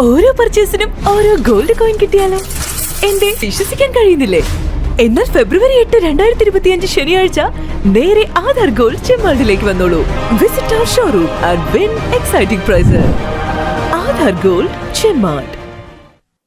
ഓരോ പർച്ചേസിനും ഓരോ ഗോൾഡ് കോയിൻ കിട്ടിയാലോ? എന്റെ വിശ്വസിക്കാൻ കഴിയുന്നില്ലേ? എന്നാൽ ഫെബ്രുവരി എട്ട് രണ്ടായിരത്തി ഇരുപത്തിയഞ്ച് ശനിയാഴ്ച നേരെ ആധാർ ഗോൾഡ് ചെമ്മാളിലേക്ക് വന്നോളൂ. Visit our showroom and exciting price Aadhar gold Chemmad.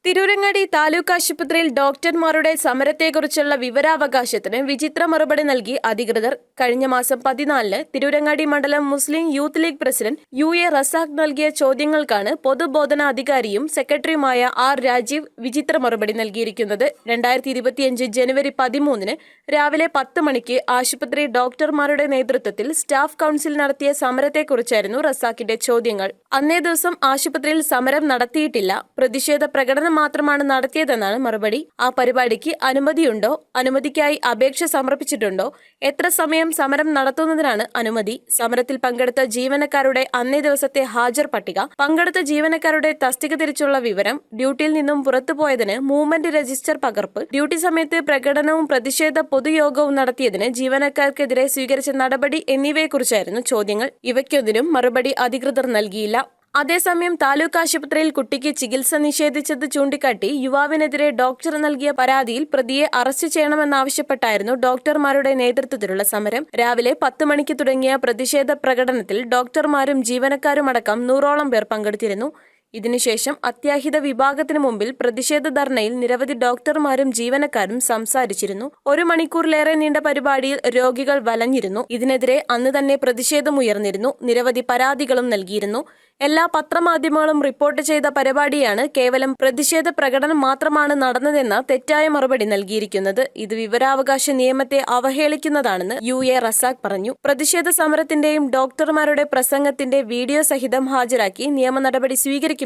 Tirurangadi taluk ആശുപത്രിയിൽ ഡോക്ടർമാരുടെ സമരത്തെക്കുറിച്ചുള്ള വിവരാവകാശത്തിന് വിചിത്ര മറുപടി നൽകി അധികൃതർ. കഴിഞ്ഞ മാസം പതിനാലിന് തിരൂരങ്ങാടി മണ്ഡലം Muslim youth league president U A Razak നൽകിയ ചോദ്യങ്ങൾക്കാണ് പൊതുബോധനാധികാരിയും സെക്രട്ടറിയുമായ ആർ രാജീവ് വിചിത്ര മറുപടി നൽകിയിരിക്കുന്നത്. രണ്ടായിരത്തി ഇരുപത്തിയഞ്ച് ജനുവരി പതിമൂന്നിന് രാവിലെ പത്ത് മണിക്ക് ആശുപത്രി ഡോക്ടർമാരുടെ നേതൃത്വത്തിൽ സ്റ്റാഫ് കൗൺസിൽ നടത്തിയ സമരത്തെക്കുറിച്ചായിരുന്നു റസാഖിന്റെ ചോദ്യങ്ങൾ. അന്നേ ദിവസം ആശുപത്രിയിൽ സമരം നടത്തിയിട്ടില്ല. പ്രതിഷേധ പ്രകടനം മാത്രമാണ് നടത്തിയതെന്നാണ് മറുപടി. ആ പരിപാടിക്ക് അനുമതിയുണ്ടോ? അനുമതിക്കായി അപേക്ഷ സമർപ്പിച്ചിട്ടുണ്ടോ? എത്ര സമയം സമരം നടത്തുന്നതിനാണ് അനുമതി? സമരത്തിൽ പങ്കെടുത്ത ജീവനക്കാരുടെ അന്നേ ദിവസത്തെ ഹാജർ പട്ടിക പങ്കെടുത്ത ജീവനക്കാരുടെ തസ്തിക തിരിച്ചുള്ള വിവരം ഡ്യൂട്ടിയിൽ നിന്നും പുറത്തുപോയതിന് മൂവ്മെന്റ് രജിസ്റ്റർ പകർപ്പ് ഡ്യൂട്ടി സമയത്ത് പ്രകടനവും പ്രതിഷേധ പൊതുയോഗവും നടത്തിയതിന് ജീവനക്കാർക്കെതിരെ സ്വീകരിച്ച നടപടി എന്നിവയെക്കുറിച്ചായിരുന്നു ചോദ്യങ്ങൾ. ഇവയ്ക്കൊന്നിനും മറുപടി അധികൃതർ നൽകിയില്ല. അതേസമയം താലൂക്ക് ആശുപത്രിയിൽ കുട്ടിക്ക് ചികിത്സ നിഷേധിച്ചത് ചൂണ്ടിക്കാട്ടി യുവാവിനെതിരെ ഡോക്ടർ നൽകിയ പരാതിയിൽ പ്രതിയെ അറസ്റ്റ് ചെയ്യണമെന്നാവശ്യപ്പെട്ടായിരുന്നു ഡോക്ടർമാരുടെ നേതൃത്വത്തിലുള്ള സമരം. രാവിലെ പത്ത് മണിക്ക് തുടങ്ങിയ പ്രതിഷേധ പ്രകടനത്തിൽ ഡോക്ടർമാരും ജീവനക്കാരുമടക്കം നൂറോളം പേർ പങ്കെടുത്തിരുന്നു. ഇതിനുശേഷം അത്യാഹിത വിഭാഗത്തിനു മുമ്പിൽ പ്രതിഷേധ ധർണയിൽ നിരവധി ഡോക്ടർമാരും ജീവനക്കാരും സംസാരിച്ചിരുന്നു. ഒരു മണിക്കൂറിലേറെ നീണ്ട പരിപാടിയിൽ രോഗികൾ വലഞ്ഞിരുന്നു. ഇതിനെതിരെ അന്ന് തന്നെ പ്രതിഷേധമുയർന്നിരുന്നു. നിരവധി പരാതികളും നൽകിയിരുന്നു. എല്ലാ പത്രമാധ്യമങ്ങളും റിപ്പോർട്ട് ചെയ്ത പരിപാടിയാണ് കേവലം പ്രതിഷേധ പ്രകടനം മാത്രമാണ് നടന്നതെന്ന തെറ്റായ മറുപടി നൽകിയിരിക്കുന്നത്. ഇത് വിവരാവകാശ നിയമത്തെ അവഹേളിക്കുന്നതാണെന്ന് യു എ റസാഖ് പറഞ്ഞു. പ്രതിഷേധ സമരത്തിന്റെയും ഡോക്ടർമാരുടെ പ്രസംഗത്തിന്റെ വീഡിയോ സഹിതം ഹാജരാക്കി നിയമ നടപടി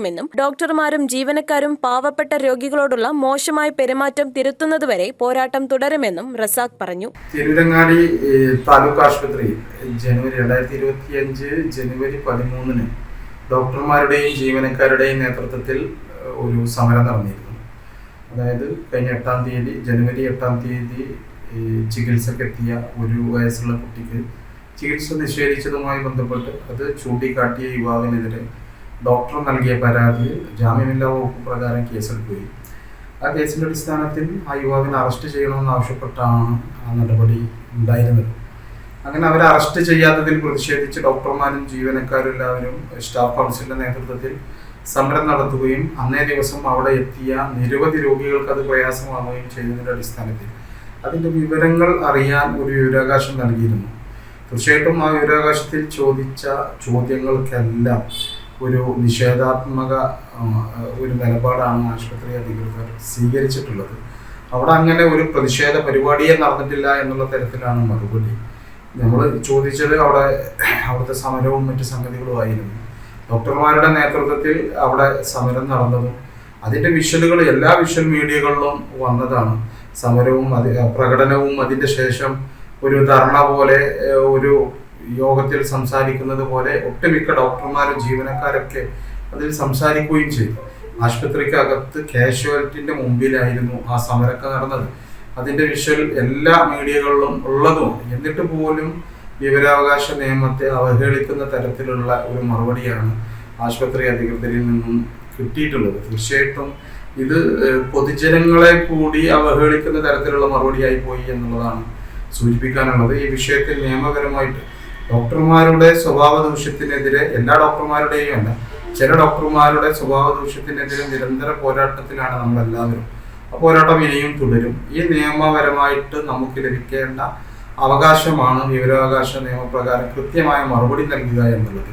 സ്വീകരിക്കുമെന്നും ഡോക്ടർമാരും ജീവനക്കാരും പാവപ്പെട്ട രോഗികളോടുള്ള മോശമായ പെരുമാറ്റം തിരുത്തുന്നതുവരെ പോരാട്ടം തുടരുമെന്നും റസാഖ് പറഞ്ഞു. തിരുവിതങ്ങാടി താലൂക്ക് ആശുപത്രി ജനുവരി രണ്ടായിരത്തി ഇരുപത്തി അഞ്ച് ജനുവരി പതിമൂന്നിന് ഡോക്ടർമാരുടെയും ജീവനക്കാരുടെയും നേതൃത്വത്തിൽ ഒരു സമരം നടന്നിരുന്നു. അതായത് കഴിഞ്ഞ എട്ടാം തീയതി ജനുവരി എട്ടാം തീയതി ചികിത്സക്കെത്തിയ ഒരു വയസ്സുള്ള കുട്ടിക്ക് ചികിത്സ നിഷേധിച്ചതുമായി ബന്ധപ്പെട്ട് അത് ചൂണ്ടിക്കാട്ടിയ യുവാവിനെതിരെ ഡോക്ടർ നൽകിയ പരാതിയിൽ ജാമ്യമില്ലാ വകുപ്പ് പ്രകാരം കേസെടുക്കുകയും ആ കേസിന്റെ അടിസ്ഥാനത്തിൽ ആ യുവാവിനെ അറസ്റ്റ് ചെയ്യണമെന്ന് ആവശ്യപ്പെട്ടാണ് ആ നടപടി ഉണ്ടായിരുന്നത്. അങ്ങനെ അവരെ അറസ്റ്റ് ചെയ്യാത്തതിൽ പ്രതിഷേധിച്ച് ഡോക്ടർമാരും ജീവനക്കാരും എല്ലാവരും സ്റ്റാഫ് കൗൺസിലിന്റെ നേതൃത്വത്തിൽ സമരം നടത്തുകയും അന്നേ ദിവസം അവിടെ എത്തിയ നിരവധി രോഗികൾക്ക് അത് പ്രയാസമാവുകയും ചെയ്തതിന്റെ അടിസ്ഥാനത്തിൽ. അതിന്റെ വിവരങ്ങൾ അറിയാൻ ഒരു വിവരാവകാശം നൽകിയിരുന്നു. തീർച്ചയായിട്ടും ആ വിവരാവകാശത്തിൽ ചോദിച്ച ചോദ്യങ്ങൾക്കെല്ലാം ഒരു നിഷേധാത്മക ഒരു നിലപാടാണ് ആശുപത്രി അധികൃതർ സ്വീകരിച്ചിട്ടുള്ളത്. അവിടെ അങ്ങനെ ഒരു പ്രതിഷേധ പരിപാടിയെ നടന്നിട്ടില്ല എന്നുള്ള തരത്തിലാണ് മറുപടി. നമ്മൾ ചോദിച്ചത് അവിടെ അവിടുത്തെ സമരവും മറ്റു സംഗതികളുമായിരുന്നു ഡോക്ടർമാരുടെ നേതൃത്വത്തിൽ അവിടെ സമരം നടന്നതും അതിന്റെ വിഷ്വലുകൾ എല്ലാ വിഷ്വൽ മീഡിയകളിലും വന്നതാണ്. സമരവും പ്രകടനവും അതിന്റെ ശേഷം ഒരു ധർണ പോലെ ഒരു യോഗത്തിൽ സംസാരിക്കുന്നത് പോലെ ഒട്ടുമിക്ക ഡോക്ടർമാരും ജീവനക്കാരൊക്കെ അതിൽ സംസാരിക്കുകയും ചെയ്തു. ആശുപത്രിക്കകത്ത് കാഷ്വാലിറ്റിന്റെ മുമ്പിലായിരുന്നു ആ സമരമൊക്കെ നടന്നത്. അതിന്റെ വിഷ്വൽ എല്ലാ മീഡിയകളിലും ഉള്ളതും എന്നിട്ട് പോലും വിവരാവകാശ നിയമത്തെ അവഹേളിക്കുന്ന തരത്തിലുള്ള ഒരു മറുപടിയാണ് ആശുപത്രി അധികൃതരിൽ നിന്നും കിട്ടിയിട്ടുള്ളത്. തീർച്ചയായിട്ടും ഇത് പൊതുജനങ്ങളെ കൂടി അവഹേളിക്കുന്ന തരത്തിലുള്ള മറുപടിയായി പോയി എന്നുള്ളതാണ് സൂചിപ്പിക്കാനുള്ളത്. ഈ വിഷയത്തിൽ നിയമപരമായിട്ട് ഡോക്ടർമാരുടെ സ്വഭാവ ദൂഷ്യത്തിനെതിരെ എല്ലാ ഡോക്ടർമാരുടെയും അല്ല ചില ഡോക്ടർമാരുടെ സ്വഭാവ ദൂഷ്യത്തിനെതിരെ നിരന്തര പോരാട്ടത്തിലാണ് നമ്മളെല്ലാവരും. ആ പോരാട്ടം ഇനിയും തുടരും. ഈ നിയമപരമായിട്ട് നമുക്ക് ലഭിക്കേണ്ട അവകാശമാണ് വിവരാവകാശ നിയമപ്രകാരം കൃത്യമായ മറുപടി നൽകുക എന്നുള്ളത്.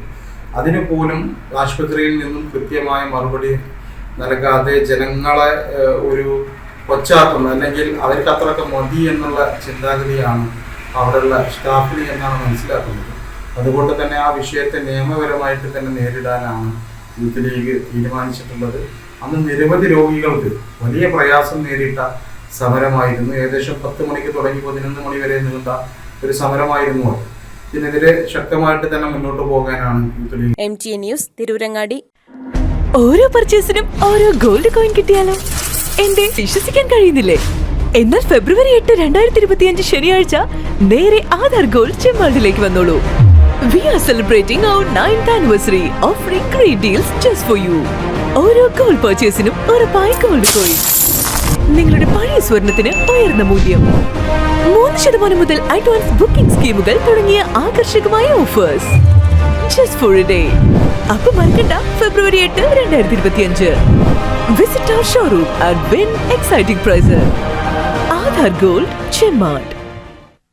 അതിന് പോലും ആശുപത്രിയിൽ നിന്നും കൃത്യമായ മറുപടി നൽകാതെ ജനങ്ങളെ ഒരു കൊച്ചാക്കുന്ന അല്ലെങ്കിൽ അവർക്ക് അത്രയൊക്കെ മതി എന്നുള്ള ചിന്താഗതിയാണ് അവിടെയുള്ള സ്റ്റാഫിന് എന്നാണ് മനസ്സിലാക്കുന്നത്. അതുകൊണ്ട് തന്നെ ആ വിഷയത്തെ നിയമപരമായിട്ട് തന്നെ നേരിടാനാണ് യൂത്ത് ലീഗ് തീരുമാനിച്ചിട്ടുള്ളത്. അന്ന് നിരവധി രോഗികൾക്ക് വലിയ പ്രയാസം നേരിട്ട സമരമായിരുന്നു. ഏകദേശം പത്ത് മണിക്ക് തുടങ്ങി പതിനൊന്ന് മണി വരെ നീണ്ട ഒരു സമരമായിരുന്നു അത്. ഇതിനെതിരെ ശക്തമായിട്ട് തന്നെ മുന്നോട്ട് പോകാനാണ് youth league. M T news Tirurangadi. ഓരോ പർച്ചേസിനും ഓരോ ഗോൾഡ് കോയിൻ കിട്ടിയാലോ? എന്റെ വിശ്വസിക്കാൻ കഴിയുന്നില്ലേ? എന്നാൽ ഫെബ്രുവരി എട്ട് രണ്ടായിരത്തി ഇരുപത്തിയഞ്ച് ശനിയാഴ്ച നേരെ ആധാർ ഗോൾഡ് ചെമ്മാടിലേക്ക് വന്നോളൂ. We are celebrating our ninth anniversary offering great deals just for you ഓരോ ഗോൾഡ് പർച്ചേസിനും ഉറപ്പായി ഗോൾഡ് കോയിൻ നിങ്ങളുടെ പഴയ സ്വർണത്തിന് ഉയർന്ന മൂല്യം. മൂന്ന് ശതമാനം മുതൽ അഡ്വാൻസ് ബുക്കിംഗ് സ്കീമുകൾ തുടങ്ങിയ ആകർഷകമായ ഓഫേഴ്സ് ജസ്റ്റ് ഫോർ ഡേ അപ്പൊ മറക്കണ്ട ഫെബ്രുവരി എട്ട് രണ്ടായിരത്തി ഇരുപത്തി അഞ്ച് visit our showroom and win exciting price Aadhar gold Chemmad